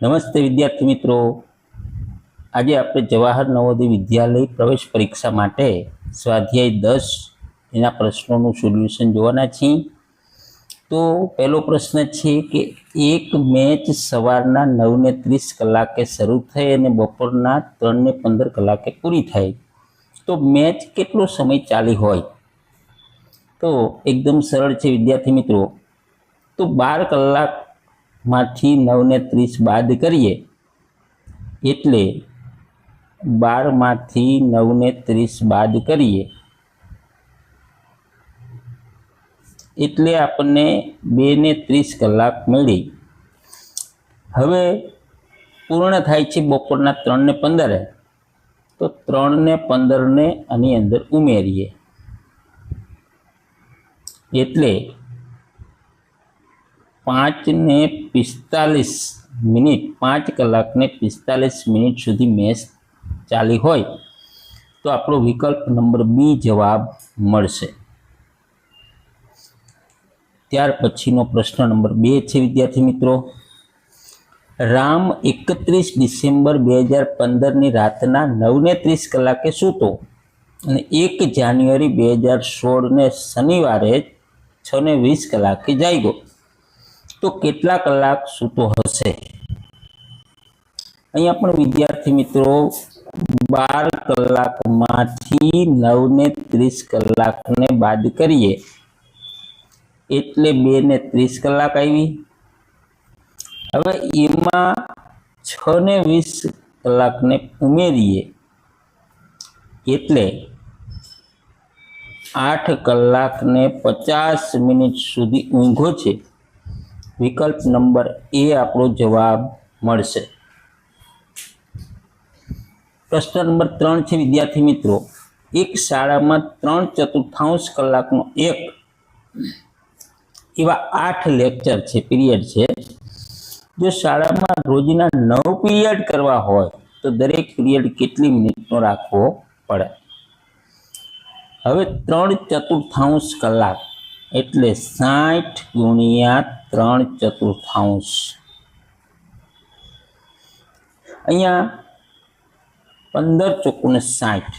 નમસ્તે વિદ્યાર્થી મિત્રો. આજે આપણે જવાહર નવોદય વિદ્યાલય પ્રવેશ પરીક્ષા માટે સ્વાધ્યાય દસ એના પ્રશ્નોનું સોલ્યુશન જોવાના છીએ. તો પહેલો પ્રશ્ન છે કે એક મેચ સવારના નવને ત્રીસ કલાકે શરૂ થઈ અને બપોરના ત્રણને પંદર કલાકે પૂરી થાય. તો મેચ કેટલો સમય ચાલી હોય? તો એકદમ સરળ છે વિદ્યાર્થી મિત્રો. તો બાર કલાકમાંથી નવને ત્રીસ બાદ કરીએ. એટલે બારમાંથી નવને ત્રીસ બાદ કરીએ. એટલે આપણને બે ને ત્રીસ કલાક મળી. હવે પૂર્ણ થાય છે બપોરના ત્રણ ને પંદરે. તો ત્રણ ને પંદરને આની અંદર ઉમેરીએ. એટલે પાંચ ને પિસ્તાલીસ મિનિટ, પાંચ કલાકને પિસ્તાલીસ મિનિટ સુધી મેચ ચાલી હોય, તો આપણો વિકલ્પ નંબર બી જવાબ મળશે. ત્યાર પછીનો પ્રશ્ન નંબર બે છે, વિદ્યાર્થી મિત્રો. રામ એકત્રીસ ડિસેમ્બર બે હજાર પંદરની રાતના નવને ત્રીસ કલાકે સૂતો અને એક જાન્યુઆરી બે હજાર સોળને શનિવારે છ ને વીસ કલાકે જાગ્યો. તો કેટલા કલાક સૂતો હશે? અહીંયા પણ વિદ્યાર્થી મિત્રો, બાર કલાકમાંથી નવને ત્રીસ કલાકને બાદ કરીએ, એટલે બે ને ત્રીસ કલાક આવી. હવે એમાં છ ને વીસ કલાકને ઉમેરીએ, એટલે આઠ કલાકને પચાસ મિનિટ સુધી ઊંઘો છે. વિકલ્પ નંબર એ આપણો જવાબ મળશે. પ્રશ્ન નંબર ત્રણ છે, વિદ્યાર્થી મિત્રો. એક શાળામાં ત્રણ ચતુર્થાંશ કલાકનો એક એવા આઠ લેક્ચર છે પીરિયડ છે. જો શાળામાં રોજના નવ પીરિયડ કરવા હોય, તો દરેક પીરિયડ કેટલી મિનિટનો રાખવો પડે? હવે ત્રણ ચતુર્થાંશ કલાક એટલે સાઠ ગુણ્યા ત્રણ ચતુર્થાંશ. અહીંયા પંદર ચોકુને સાઠ.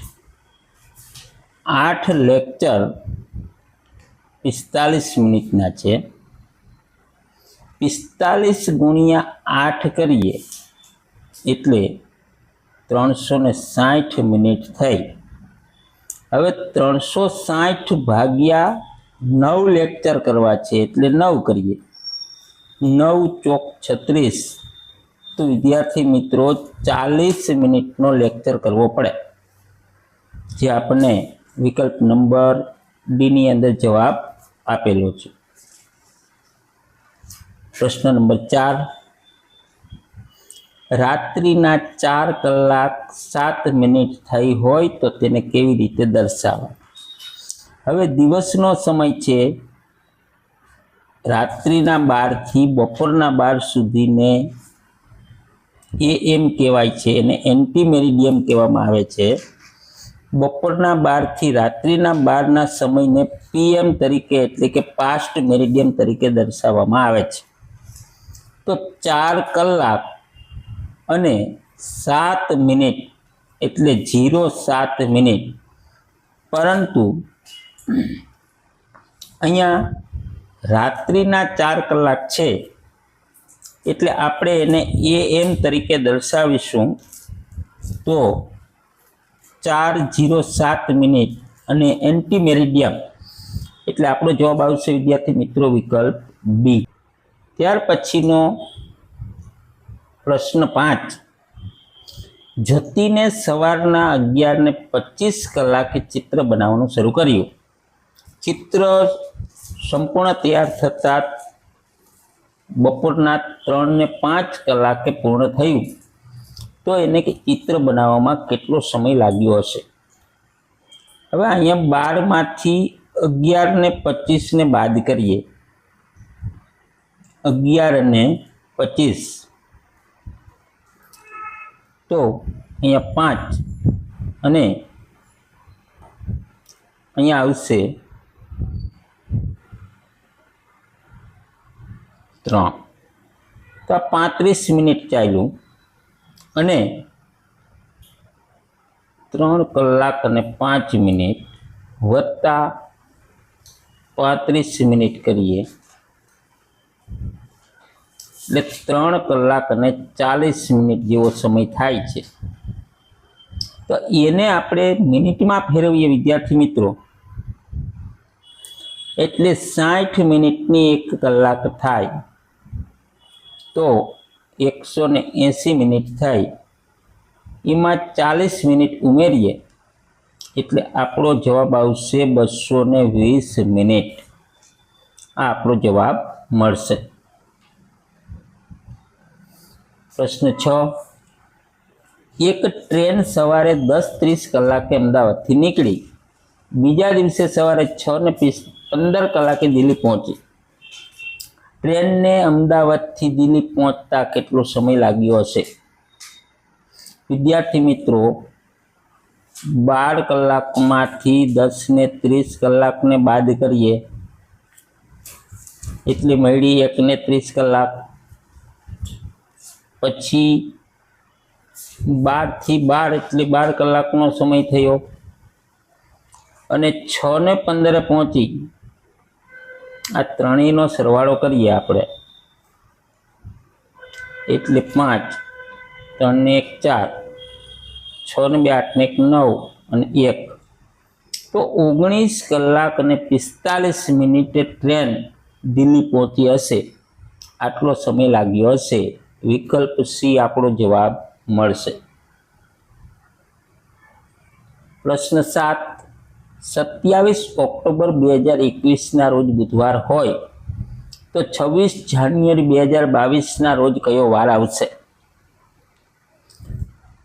આઠ લેક્ચર પિસ્તાલીસ મિનિટના છે. પિસ્તાલીસ ગુણ્યા આઠ કરીએ એટલે ત્રણસો ને સાઠ મિનિટ થઈ. હવે ત્રણસો સાઠ ભાગ્યા નવ લેક્ચર કરવા છે એટલે નવ કરીએ. નવ ચોક છત્રીસ. તો વિદ્યાર્થી મિત્રો, ચાલીસ મિનિટનો લેક્ચર કરવો પડે. જે આપણને વિકલ્પ નંબર ડીની અંદર જવાબ આપેલો છે. પ્રશ્ન નંબર ચાર. રાત્રિના ચાર કલાક સાત મિનિટ થઈ હોય તો તેને કેવી રીતે દર્શાવવા? હવે દિવસનો સમય છે રાત્રિના બારથી બપોરના બાર સુધીને એ એમ કહેવાય છે એને એન્ટી મેરિડિયમ કહેવામાં આવે છે. બપોરના બારથી રાત્રિના બારના સમયને પીએમ તરીકે એટલે કે પાસ્ટ મેરિડિયમ તરીકે દર્શાવવામાં આવે છે. તો ચાર કલાક અને સાત મિનિટ એટલે જીરો સાત મિનિટ. પરંતુ અહીંયા રાત્રિના ચાર કલાક છે, એટલે આપણે એને એ એમ તરીકે દર્શાવીશું. તો ચાર જીરો સાત મિનિટ અને એન્ટી મેરિડિયમ એટલે આપણો જવાબ આવશે વિદ્યાર્થી મિત્રો વિકલ્પ બી ત્યાર પછીનો પ્રશ્ન પાંચ. જતીને સવારના અગિયારને પચીસ કલાકે ચિત્ર બનાવવાનું શરૂ કર્યું. ચિત્ર સંપૂર્ણ તૈયાર થતાં બપોરના ત્રણ ને પાંચ કલાકે પૂર્ણ થયું. તો એને કે ચિત્ર બનાવવામાં કેટલો સમય લાગ્યો હશે? હવે અહીંયા બારમાંથી અગિયાર ને પચીસને બાદ કરીએ. અગિયાર અને પચીસ. તો અહીંયા પાંચ અને અહીંયા આવશે ત્રણ. તો આ પાંત્રીસ મિનિટ ચાલ્યું અને ત્રણ કલાક અને પાંચ મિનિટ વત્તા પાંત્રીસ મિનિટ કરીએ. એટલે ત્રણ કલાક અને ચાલીસ મિનિટ જેવો સમય થાય છે. તો એને આપણે મિનિટમાં ફેરવીએ વિદ્યાર્થી મિત્રો. એટલે સાઠ મિનિટની એક કલાક થાય. તો એકસો ને એંસી મિનિટ થાય. એમાં ચાલીસ મિનિટ ઉમેરીએ એટલે આપણો જવાબ આવશે બસો ને વીસ મિનિટ. આ આપણો જવાબ મળશે. પ્રશ્ન છ. એક ટ્રેન સવારે દસ ત્રીસ કલાકે અમદાવાદથી નીકળી. બીજા દિવસે સવારે છ ને પીસ પંદર કલાકે દિલ્હી પહોંચી. ટ્રેનને અમદાવાદથી દિલ્હી પહોંચતા કેટલો સમય લાગ્યો હશે? વિદ્યાર્થી મિત્રો, બાર કલાકમાંથી દસ ને ત્રીસ કલાકને બાદ કરીએ. એટલે મળી એકને ત્રીસ કલાક. પછી બારથી બાર એટલે બાર કલાકનો સમય થયો. અને છ ને પંદરે પહોંચી. આ ત્રણેયનો સરવાળો કરીએ આપણે. એટલે પાંચ ત્રણને એક ચાર, છ ને બે આઠને એક નવ અને એક. તો ઓગણીસ કલાક અને પિસ્તાલીસ મિનિટે ટ્રેન દિલ્હી પહોંચી હશે. આટલો સમય લાગ્યો હશે. વિકલ્પ સી આપણો જવાબ મળશે. પ્રશ્ન સાત સત્યાવીસ ઓક્ટોબર બે હજાર એકવીસના રોજ બુધવાર હોય, તો છવ્વીસ જાન્યુઆરી બે હજાર બાવીસના રોજ કયો વાર આવશે?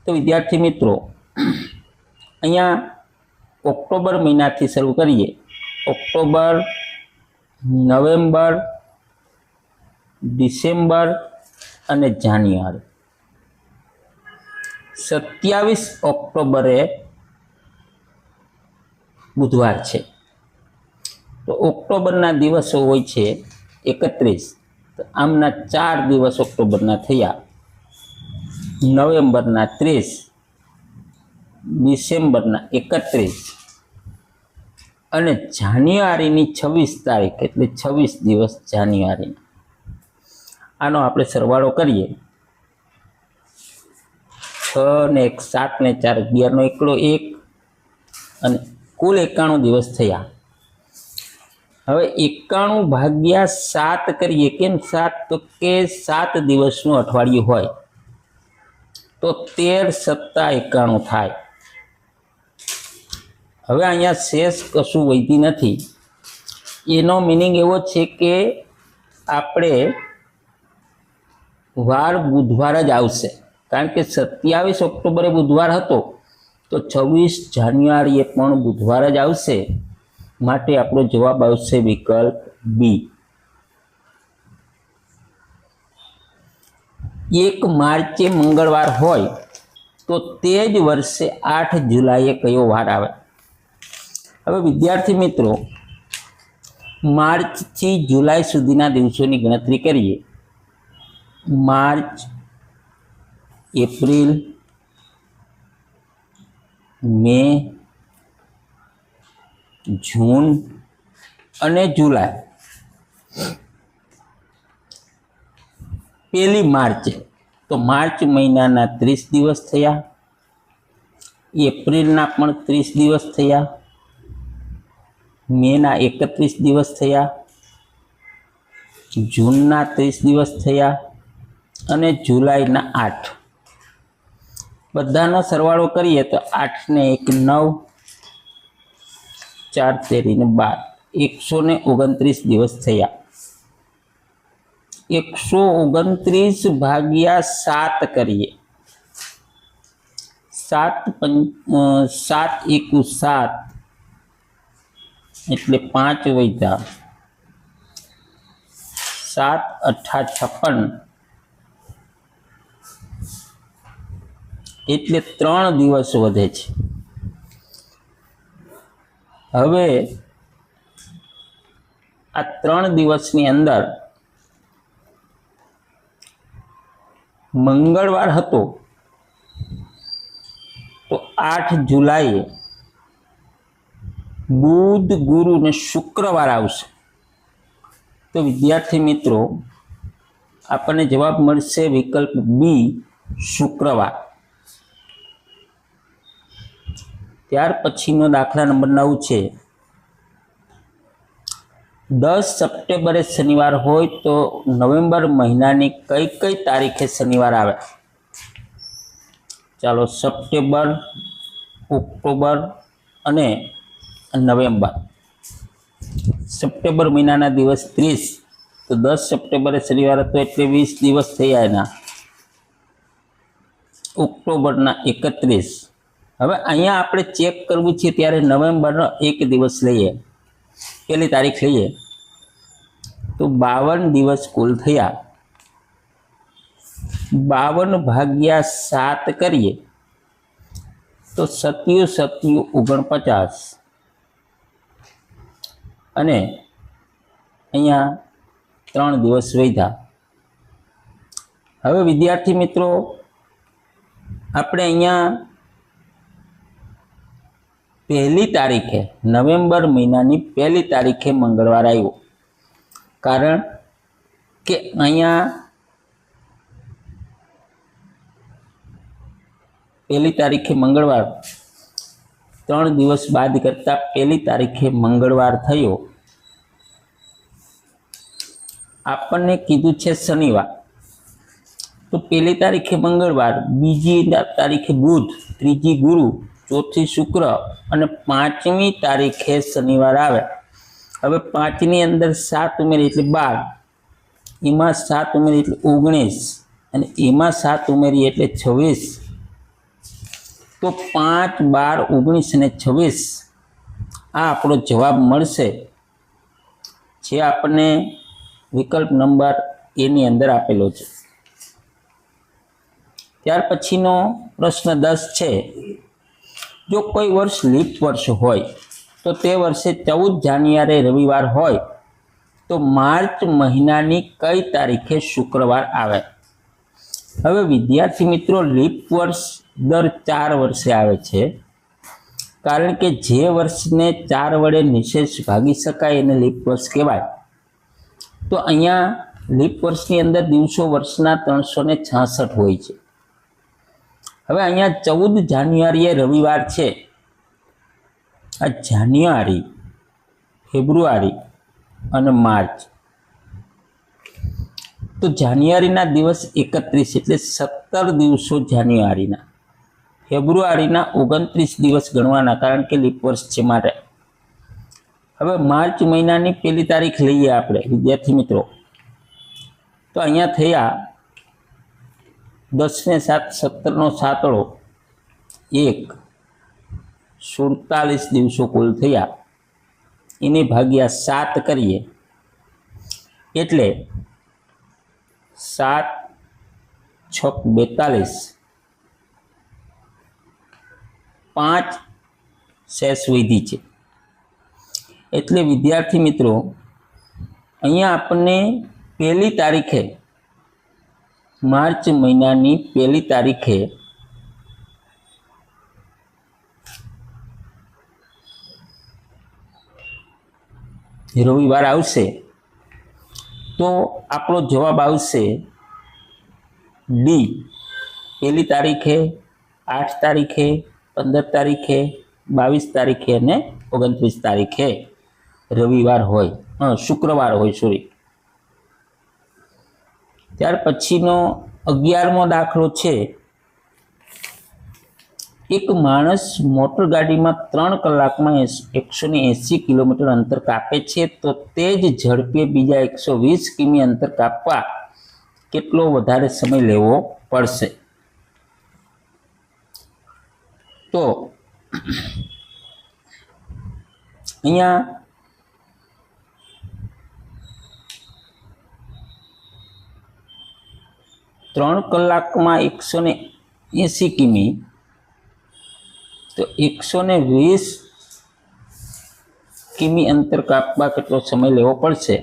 તો વિદ્યાર્થી મિત્રો, અહીંયા ઓક્ટોબર મહિનાથી શરૂ કરીએ. ઓક્ટોબર, નવેમ્બર, ડિસેમ્બર અને જાન્યુઆરી. સત્યાવીસ ઓક્ટોબરે બુધવાર છે. તો ઓક્ટોબરના દિવસો હોય છે એકત્રીસ. તો આમના ચાર દિવસ ઓક્ટોબરના થયા. નવેમ્બરના ત્રીસ. ડિસેમ્બરના એકત્રીસ. અને જાન્યુઆરીની છવ્વીસ તારીખ, એટલે છવ્વીસ દિવસ જાન્યુઆરીના આનો આપણે સરવાળો કરીએ. છ ને એક, સાત ને ચાર, અગિયારનો એકલો એક અને કુલ એકાણું દિવસ થયા. હવે એકાણું ભાગ્યા સાત કરીએ કેમ સાત? તો કે સાત દિવસનું અઠવાડિયું હોય. તો તેર સત્તા એકાણું થાય. હવે અહીંયા શેષ કશું વૈધી નથી. એનો મિનિંગ એવો છે કે આપણે વાર બુધવાર જ આવશે. કારણ કે સત્યાવીસ ઓક્ટોબરે બુધવાર હતો. તો છવ્વીસ જાન્યુઆરીએ પણ બુધવાર જ આવશે માટે આપણો જવાબ આવશે વિકલ્પ બી. એક માર્ચે મંગળવાર હોય તો તે જ વર્ષે આઠ જુલાઈએ કયો વાર આવે? હવે વિદ્યાર્થી મિત્રો, માર્ચથી જુલાઈ સુધીના દિવસોની ગણતરી કરીએ. માર્ચ, એપ્રિલ મે, જૂન અને જુલાઈ. પહેલી માર્ચે. તો માર્ચ મહિનાના ત્રીસ દિવસ થયા. એપ્રિલના પણ ત્રીસ દિવસ થયા. મેના એકત્રીસ દિવસ થયા. જૂનના ત્રીસ દિવસ થયા. અને જુલાઈના આઠ. બધાનો સરવાળો કરીએ તો આઠ ને એક નવ ચાર તેરીને બાર. એકસો ને ઓગણત્રીસ દિવસ થયા. એકસો ઓગણત્રીસ ભાગ્યા સાત કરીએ. સાત પંચ અ, સાત એકુ સાત એટલે પાંચ વૈધા. સાત અઠા છપ્પન. એટલે ત્રણ દિવસ વધે છે. હવે આ ત્રણ દિવસની અંદર મંગળવાર હતો તો આઠ જુલાઈએ બુધ, ગુરુ ને શુક્રવાર આવશે. તો વિદ્યાર્થી મિત્રો, આપણને જવાબ મળશે વિકલ્પ બી, શુક્રવાર. ત્યાર પછીનો દાખલા નંબર નવ છે. દસ સપ્ટેમ્બરે શનિવાર હોય તો નવેમ્બર મહિનાની કઈ કઈ તારીખે શનિવાર આવે? ચાલો સપ્ટેમ્બર, ઓક્ટોબર અને નવેમ્બર. સપ્ટેમ્બર મહિનાના દિવસ ત્રીસ, તો દસ સપ્ટેમ્બરે શનિવાર હતો એટલે વીસ દિવસ થયા એના. ઓક્ટોબરના એકત્રીસ. હવે અહીંયા આપણે ચેક કરવું છે ત્યારે નવેમ્બરનો એક દિવસ લઈએ, પહેલી તારીખ લઈએ. તો બાવન દિવસ કુલ થયા. બાવન ભાગ્યા સાત કરીએ. તો સત્યુ સત્યુ ઓગણપચાસ. અને અહીંયા ત્રણ દિવસ વૈધા. હવે વિદ્યાર્થી મિત્રો, આપણે અહીંયા પહેલી તારીખે નવેમ્બર મહિનાની પહેલી તારીખે મંગળવાર આવ્યો. કારણ કે અહીંયા પહેલી તારીખે મંગળવાર, ત્રણ દિવસ બાદ કરતાં પહેલી તારીખે મંગળવાર થયો. આપણને કીધું છે શનિવાર. તો પહેલી તારીખે મંગળવાર, બીજી તારીખે બુધ, ત્રીજી ગુરુ ચોથી શુક્ર અને પાંચમી તારીખે શનિવાર આવે. હવે પાંચની અંદર સાત ઉમેરી એટલે બાર, એમાં સાત ઉમેરી એટલે ઓગણીસ અને એમાં સાત ઉમેરી એટલે છવ્વીસ. તો પાંચ, બાર, ઓગણીસ અને છવ્વીસ આ આપણો જવાબ મળશે. જે આપણને વિકલ્પ નંબર એની અંદર આપેલો છે. ત્યાર પછીનો પ્રશ્ન દસ છે. જો કોઈ વર્ષ લીપ વર્ષ હોય, તો તે વર્ષે ચૌદ જાન્યુઆરી રવિવાર હોય, તો માર્ચ મહિનાની કઈ તારીખે શુક્રવાર આવે? હવે વિદ્યાર્થી મિત્રો, લીપ વર્ષ દર ચાર વર્ષે આવે છે. કારણ કે જે વર્ષને ચાર વડે નિશેષ ભાગી શકાય એને લીપ વર્ષ કહેવાય. તો અહીંયા લીપ વર્ષની અંદર દિવસો વર્ષના ત્રણસો ને છાસઠ હોય છે. હવે અહીંયા ચૌદ જાન્યુઆરીએ રવિવાર છે. આ જાન્યુઆરી, ફેબ્રુઆરી અને માર્ચ. તો જાન્યુઆરીના દિવસ એકત્રીસ એટલે સત્તર દિવસો જાન્યુઆરીના. ફેબ્રુઆરીના ઓગણત્રીસ દિવસ ગણવાના કારણ કે લીપ વર્ષ છે માટે હવે માર્ચ મહિનાની પહેલી તારીખ લઈએ આપણે, વિદ્યાર્થી મિત્રો. તો અહીંયા થયા દસ ને સાત, સત્તરનો સાતળો. એક. સુડતાલીસ દિવસો કુલ થયા. એને ભાગ્યા સાત કરીએ. એટલે સાત, છક, બેતાલીસ. પાંચ શેષ વિધિ છે. એટલે વિદ્યાર્થી મિત્રો, અહીંયા આપણને પહેલી તારીખે માર્ચ મહિનાની પહેલી તારીખે રવિવાર આવશે, તો આપણો જવાબ આવશે ડી પહેલી તારીખે, આઠ તારીખે, પંદર તારીખે, બાવીસ તારીખે અને ઓગણત્રીસ તારીખે રવિવાર હોય શુક્રવાર હોય સોરી ત્યાર પછીનો અગિયારમો દાખલો છે. એક માણસ મોટર ગાડીમાં ત્રણ કલાકમાં એકસો ને એંસી કિલોમીટર અંતર કાપે છે, તો તે જ ઝડપે બીજા એકસો વીસ કિમી અંતર કાપવા કેટલો વધારે સમય લેવો પડશે? તો, અહીંયા ત્રણ કલાકમાં એકસો ને એંસી કિમી. તો એકસો ને વીસ કિમી અંતર કાપવા કેટલો સમય લેવો પડશે?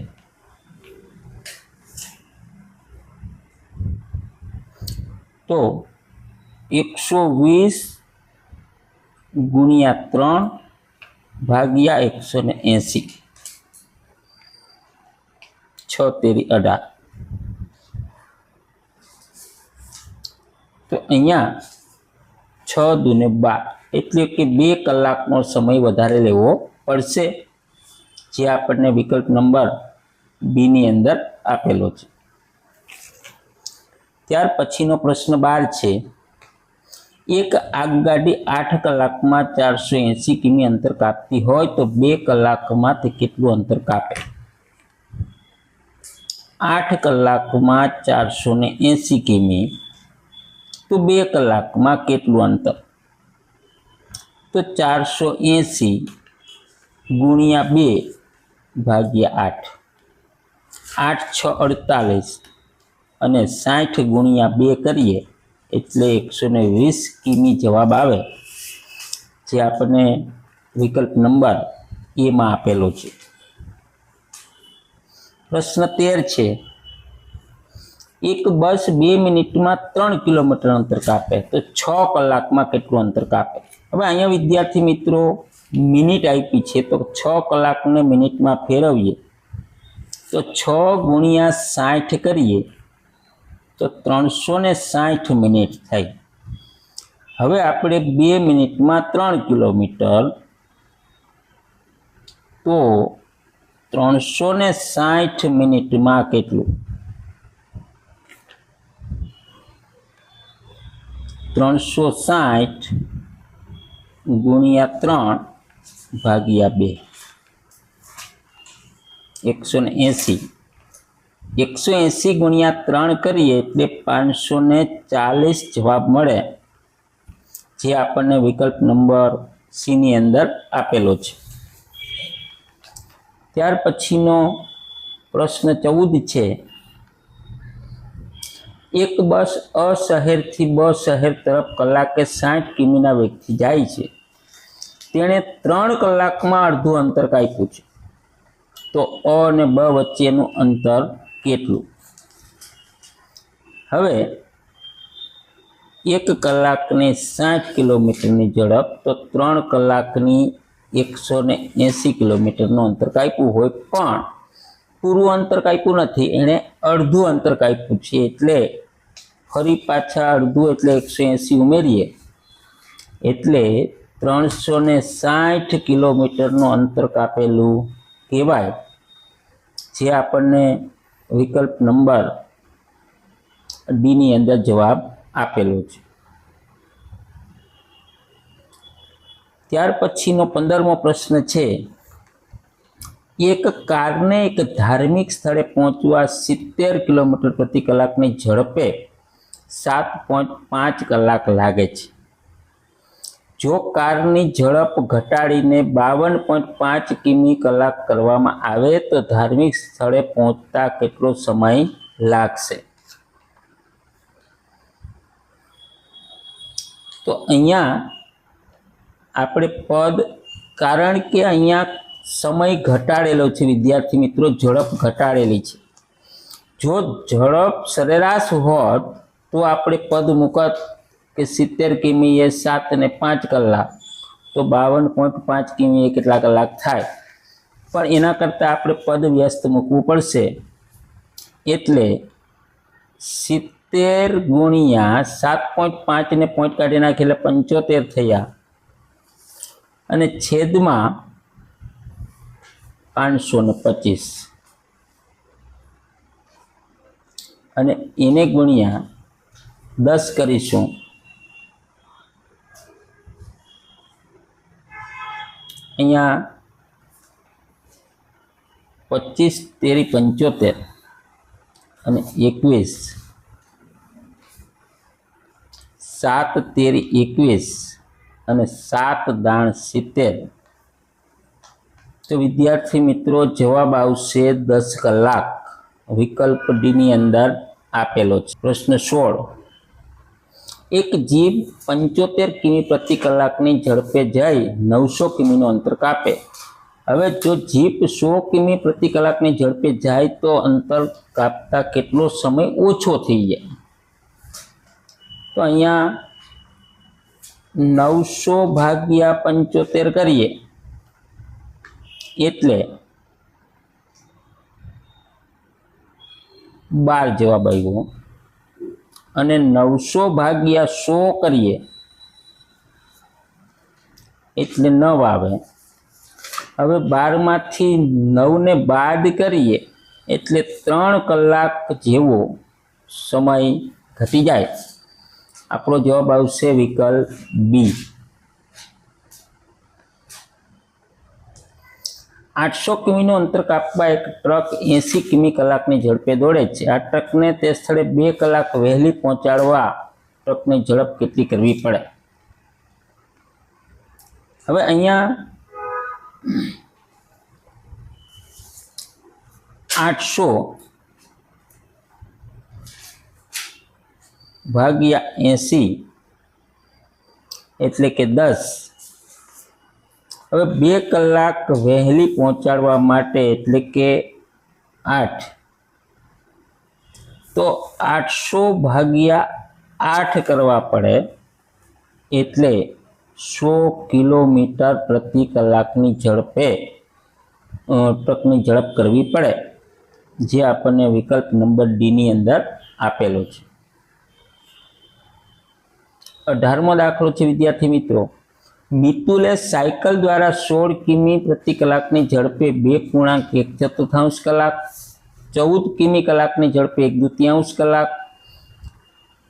તો એકસો વીસ ગુણ્યા ત્રણ ભાગ્યા એકસો ને એંસી. છ તેરી અઢાર. તો અહીંયા છ દુને બાર. એટલે કે બે કલાકનો સમય વધારે લેવો પડશે, જે આપણને વિકલ્પ નંબર બીની અંદર આપેલો છે. ત્યાર પછીનો પ્રશ્ન બાર છે, એક આગગાડી આઠ કલાકમાં ચારસો એંસી કિમી અંતર કાપતી હોય તો બે કલાકમાં તે કેટલું અંતર કાપે? આઠ કલાકમાં ચારસો ને એંસી કિમી તો બે કલાકમાં કેટલું અંતર? તો ચારસો એંસી ગુણ્યા બે ભાગ્યા આઠ. આઠ છ અડતાલીસ અને સાઠ ગુણ્યા બે કરીએ એટલે એકસો ને વીસ કિમી જવાબ આવે, જે આપણને વિકલ્પ નંબર એમાં આપેલો છે. પ્રશ્ન તેર છે એક બસ બે મિનિટમાં ત્રણ કિલોમીટર અંતર કાપે, તો છ કલાકમાં કેટલું અંતર કાપે? હવે અહીંયા વિદ્યાર્થી મિત્રો, મિનિટ આપી છે, તો છ કલાકને મિનિટમાં ફેરવીએ. તો છ ગુણ્યા સાઠ કરીએ, તો ત્રણસો ને સાઠ મિનિટ થાય. હવે આપણે બે મિનિટમાં ત્રણ કિલોમીટર, તો ત્રણસો ને સાઠ મિનિટમાં કેટલું? ત્રણસો સાઠ ગુણ્યા ત્રણ ભાગ્યા બે. એકસો ને એંસી. એકસો એંસી ગુણ્યા ત્રણ કરીએ એટલે પાંચસો ને ચાલીસ જવાબ મળે, જે આપણને વિકલ્પ નંબર સીની અંદર આપેલો છે. ત્યાર પછીનો પ્રશ્ન ચૌદ છે. એક બસ અ શહેરથી બ શહેર તરફ કલાકે સાઠ કિમીના વેગથી જાય છે. તેણે ત્રણ કલાકમાં અડધું અંતર કાપ્યું છે. તો અ અને બ વચ્ચેનું અંતર કેટલું? હવે, એક કલાકને સાઠ કિલોમીટરની ઝડપ તો ત્રણ કલાકની એકસો ને એંસી કિલોમીટરનું અંતર કાપ્યું હોય પણ પૂરું અંતર કાપ્યું નથી. એણે અડધું અંતર કાપ્યું છે એટલે ફરી પાછા અડધું એટલે એકસો એંસી ઉમેરીએ. એટલે ત્રણસો ને સાઠ કિલોમીટરનું અંતર કાપેલું કહેવાય. જે આપણને વિકલ્પ નંબર ડીની અંદર જવાબ આપેલો છે. ત્યાર પછીનો પંદરમો પ્રશ્ન છે એક કારને એક ધાર્મિક સ્થળે પહોંચવા સિત્તેર કિલોમીટર પ્રતિ કલાકની ઝડપે સાત પોઈન્ટ પાંચ કલાક લાગે છે. જો કારની ઝડપ ઘટાડીને બાવન પોઈન્ટ પાંચ કિમી કલાક કરવામાં આવે તો ધાર્મિક સ્થળે પહોંચતા કેટલો સમય લાગશે? તો અહીંયા આપણે પદ કારણ કે અહીંયા સમય ઘટાડેલો છે, વિદ્યાર્થી મિત્રો, ઝડપ ઘટાડેલી છે. જો ઝડપ સરેરાશ હોત, તો આપણે પદ મૂકત કે સિત્તેર કિમી એ સાત ને પાંચ કલાક, તો બાવન પોઈન્ટ પાંચ કિમી એ કેટલા કલાક થાય? પણ એના કરતાં આપણે પદ વ્યસ્ત મૂકવું પડશે. એટલે સિત્તેર ગુણ્યા સાત પોઈન્ટ પાંચને પોઈન્ટ કાઢી નાખી એટલે પંચોતેર થયા. અને છેદમાં પાંચસો ને પચીસ. અને એને ગુણ્યા દસ કરીશું. અહીંયા પચીસ તેરી પંચોતેર અને એકવીસ. સાત તેરી એકવીસ અને સાત દાણ સિત્તેર. તો વિદ્યાર્થી મિત્રો, જવાબ આવશે દસ કલાક. વિકલ્પ ડીની અંદર આપેલો છે. પ્રશ્ન સોળ. એક જીપ પંચોતેર કિમી પ્રતિ કલાકની ઝડપે જઈ નવસો કિમીનું અંતર કાપે. હવે જો જીપ સો કિમી પ્રતિ કલાકની ઝડપે જાય, તો અંતર કાપતા કેટલો સમય ઓછો થઈ જાય? તો અહીંયા નવસો ભાગ્યા પંચોતેર કરીએ. એટલે બાર જવાબ આવ્યો. અને નવસો ભાગ્યા સો કરીએ. એટલે નવ આવે. હવે બારમાંથી નવને બાદ કરીએ, એટલે ત્રણ કલાક જેવો સમય ઘટી જાય. આપણો જવાબ આવશે વિકલ્પ બી. આઠસો કિમીનું અંતર કાપવા એક ટ્રક એંસી કિમી કલાકની ઝડપે દોડે છે. આ ટ્રકને તે સ્થળે બે કલાક વહેલી પહોંચાડવા ટ્રકની ઝડપ કેટલી કરવી પડે? હવે અહીંયા આઠસો ભાગ્યા એંસી એટલે કે દસ હવે બે કલાક વહેલી પહોંચાડવા માટે એટલે કે આઠ. તો આઠસો ભાગ્યા આઠ કરવા પડે એટલે સો કિલોમીટર પ્રતિ કલાકની ઝડપે ટ્રકની ઝડપ કરવી પડે, જે આપણને વિકલ્પ નંબર ડીની અંદર આપેલો છે. અઢારમો દાખલો છે વિદ્યાર્થી મિત્રો. મિતુલે સાયકલ દ્વારા સોળ કિમી પ્રતિ કલાકની ઝડપે બે પૂર્ણાંક એક ચતુર્થાંશ કલાક, ચૌદ કિમી કલાકની ઝડપે એક દ્વિતીયાંશ કલાક.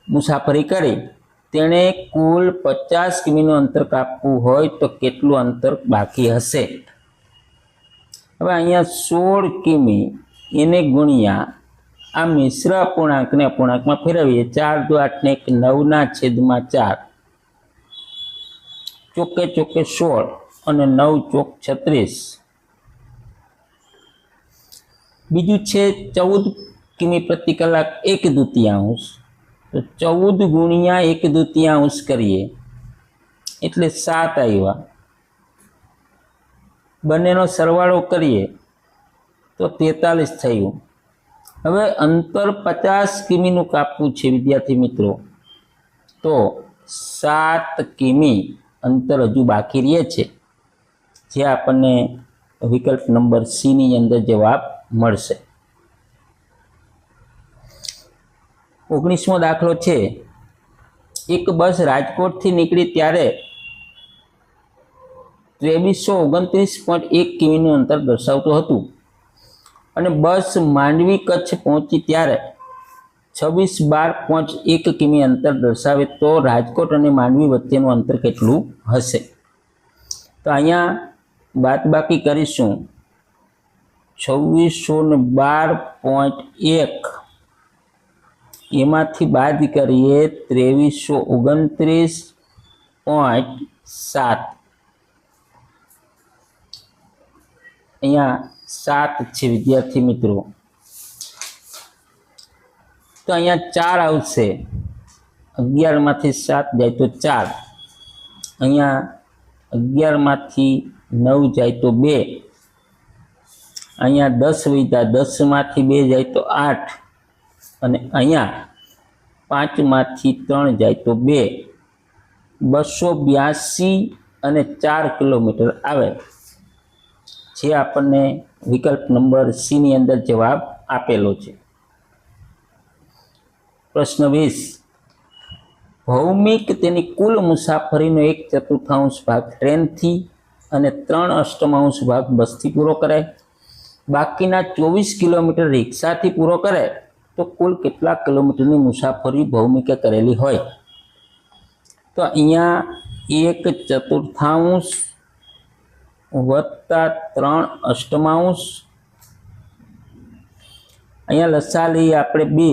મુસાફરી કરી. તેણે કુલ પચાસ કિમીનું અંતર કાપવું હોય તો કેટલું અંતર બાકી હશે? હવે અહીંયા સોળ કિમી એને ગુણ્યા આ મિશ્ર અપૂર્ણાંકને અપૂર્ણાંકમાં ફેરવીએ. ચાર દુ એક, નવના છેદમાં ચાર. ચોકે ચોકે સોળ અને નવ ચોક છત્રીસ. બીજું છે ચૌદ કિમી પ્રતિ કલાક એક દ્વિતીયાંશ તો ચૌદ ગુણ્યા એક દૃતીયાંશ કરીએ. એટલે સાત આવ્યા. બંનેનો સરવાળો કરીએ તો તેતાલીસ થયું. હવે અંતર પચાસ કિમીનું કાપવું છે વિદ્યાર્થી મિત્રો. તો સાત કિમી અંતર હજુ બાકી રહે છે, જે આપણને વિકલ્પ નંબર સીની અંદર જવાબ મળશે. ઓગણીસમો દાખલો છે, એક બસ રાજકોટથી નીકળી ત્યારે ત્રેવીસો ઓગણત્રીસ પોઈન્ટ એક કિમીનું અંતર દર્શાવતું હતું. અને બસ માંડવી કચ્છ પહોંચી ત્યારે છવ્વીસ બાર પોઈન્ટ એક કિમી અંતર દર્શાવે તો રાજકોટ અને માંડવી વચ્ચેનું અંતર કેટલું હશે? તો અહીંયા બાદબાકી કરીશું. છવ્વીસો ને બાર પોઈન્ટ એક. એમાંથી બાદ કરીએ ત્રેવીસો ઓગણત્રીસ પોઈન્ટ સાત. અહીંયા સાત છે વિદ્યાર્થી મિત્રો. તો અહીંયા ચાર આવશે. અગિયારમાંથી સાત જાય તો ચાર. અહીંયા અગિયારમાંથી નવ જાય તો બે. અહીંયા દસ વીધા દસમાંથી બે જાય તો આઠ. અને અહીંયા પાંચમાંથી ત્રણ જાય તો બે. બસો બ્યાસી અને ચાર કિલોમીટર આવે. જે આપણને વિકલ્પ નંબર સીની અંદર જવાબ આપેલો છે. પ્રશ્ન વીસ. ભૌમિક તેની કુલ મુસાફરીનો એક ચતુર્થાંશ ભાગ ટ્રેનથી અને ત્રણ અષ્ટમાંશ ભાગ બસથી પૂરો કરે બાકીના ચોવીસ કિલોમીટર રિક્ષાથી પૂરો કરે તો કુલ કેટલા કિલોમીટરની મુસાફરી ભૌમિકે કરેલી હોય? તો અહીંયા એક ચતુર્થાંશ વત્તા ત્રણ અષ્ટમાંશ. અહીંયા લસાલી, આપણે બે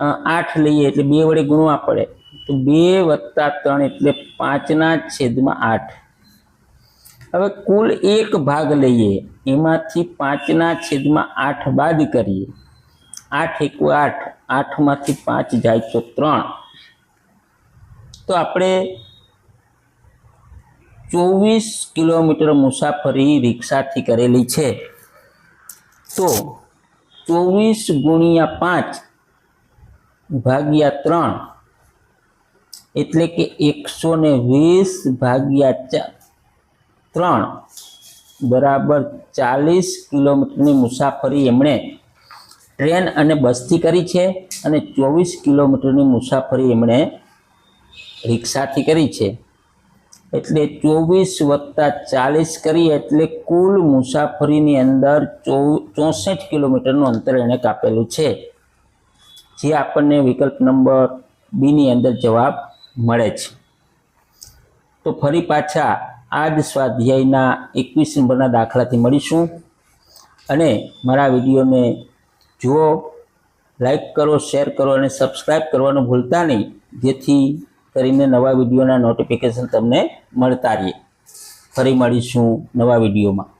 આઠ લઈએ એટલે બે વડે ગુણવા પડે. તો બે વત્તા ત્રણ એટલે પાંચના છેદમાં આઠ. હવે કુલ એક ભાગ લઈએ. એમાંથી પાંચના છેદમાં આઠ બાદ કરીએ. આઠ એકુ આઠ. આઠમાંથી પાંચ જાય તો ત્રણ. તો આપણે ચોવીસ કિલોમીટર મુસાફરી રિક્ષાથી કરેલી છે. તો ચોવીસ ગુણ્યા પાંચ ભાગ્યા ત્રણ. એટલે કે એકસો ને વીસ ભાગ્યા ચાર ત્રણ. બરાબર ચાલીસ કિલોમીટરની મુસાફરી એમણે ટ્રેન અને બસથી કરી છે અને ચોવીસ કિલોમીટરની મુસાફરી એમણે રિક્ષાથી કરી છે. એટલે ચોવીસ વત્તા ચાલીસ કરી એટલે કુલ મુસાફરીની અંદર ચો, ચોસઠ કિલોમીટરનું અંતર એણે કાપેલું છે. જે આપણને વિકલ્પ નંબર બીની અંદર જવાબ મળે છે. તો ફરી પાછા આ જ સ્વાધ્યાયના એકવીસ નંબરના દાખલાથી મળીશું. અને મારા વિડીયોને જુઓ, લાઈક કરો, શેર કરો અને સબસ્ક્રાઈબ કરવાનું ભૂલતા નહીં, જેથી કરીને નવા વિડીયોના નોટિફિકેશન તમને મળતા રહે ફરી મળીશું નવા વિડીયોમાં.